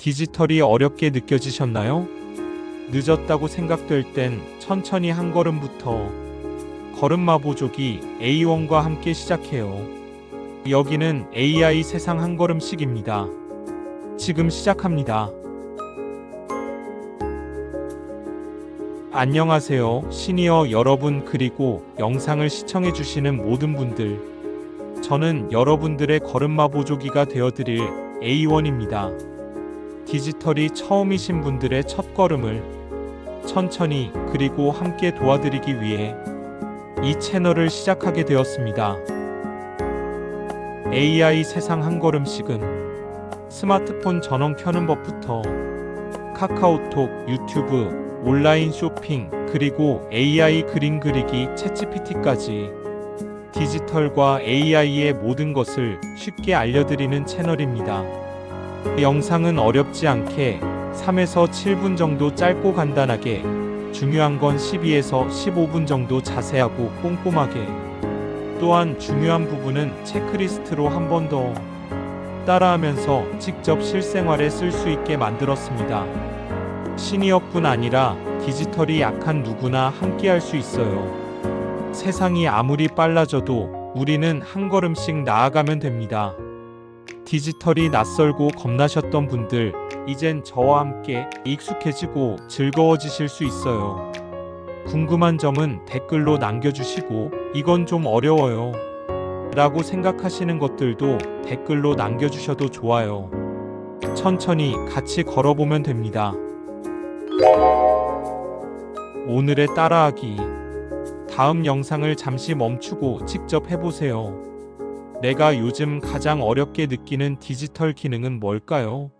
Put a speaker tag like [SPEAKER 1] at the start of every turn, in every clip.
[SPEAKER 1] 디지털이 어렵게 느껴지셨나요? 늦었다고 생각될 땐 천천히 한 걸음부터 걸음마 보조기 A1과 함께 시작해요. 여기는 AI 세상 한 걸음씩입니다. 지금 시작합니다. 안녕하세요. 시니어 여러분 그리고 영상을 시청해 주시는 모든 분들. 저는 여러분들의 걸음마 보조기가 되어 드릴 A1입니다. 디지털이 처음이신 분들의 첫 걸음을 천천히 그리고 함께 도와드리기 위해 이 채널을 시작하게 되었습니다. AI 세상 한 걸음씩은 스마트폰 전원 켜는 법부터 카카오톡, 유튜브, 온라인 쇼핑, 그리고 AI 그림 그리기, 챗GPT까지 디지털과 AI의 모든 것을 쉽게 알려드리는 채널입니다. 영상은 어렵지 않게 3에서 7분 정도 짧고 간단하게 중요한 건 12에서 15분 정도 자세하고 꼼꼼하게 또한 중요한 부분은 체크리스트로 한 번 더 따라하면서 직접 실생활에 쓸 수 있게 만들었습니다. 시니어뿐 아니라 디지털이 약한 누구나 함께 할 수 있어요. 세상이 아무리 빨라져도 우리는 한 걸음씩 나아가면 됩니다. 디지털이 낯설고 겁나셨던 분들, 이젠 저와 함께 익숙해지고 즐거워지실 수 있어요. 궁금한 점은 댓글로 남겨주시고, 이건 좀 어려워요. 라고 생각하시는 것들도 댓글로 남겨주셔도 좋아요. 천천히 같이 걸어보면 됩니다. 오늘의 따라하기. 다음 영상을 잠시 멈추고 직접 해보세요. 내가 요즘 가장 어렵게 느끼는 디지털 기능은 뭘까요?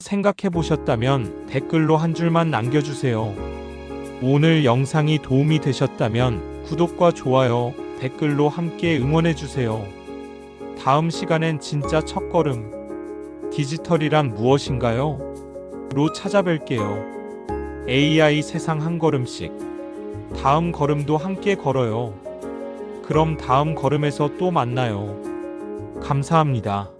[SPEAKER 1] 생각해 보셨다면 댓글로 한 줄만 남겨주세요. 오늘 영상이 도움이 되셨다면 구독과 좋아요, 댓글로 함께 응원해 주세요. 다음 시간엔 진짜 첫걸음. 디지털이란 무엇인가요? 로 찾아뵐게요. AI 세상 한 걸음씩. 다음 걸음도 함께 걸어요. 그럼 다음 걸음에서 또 만나요. 감사합니다.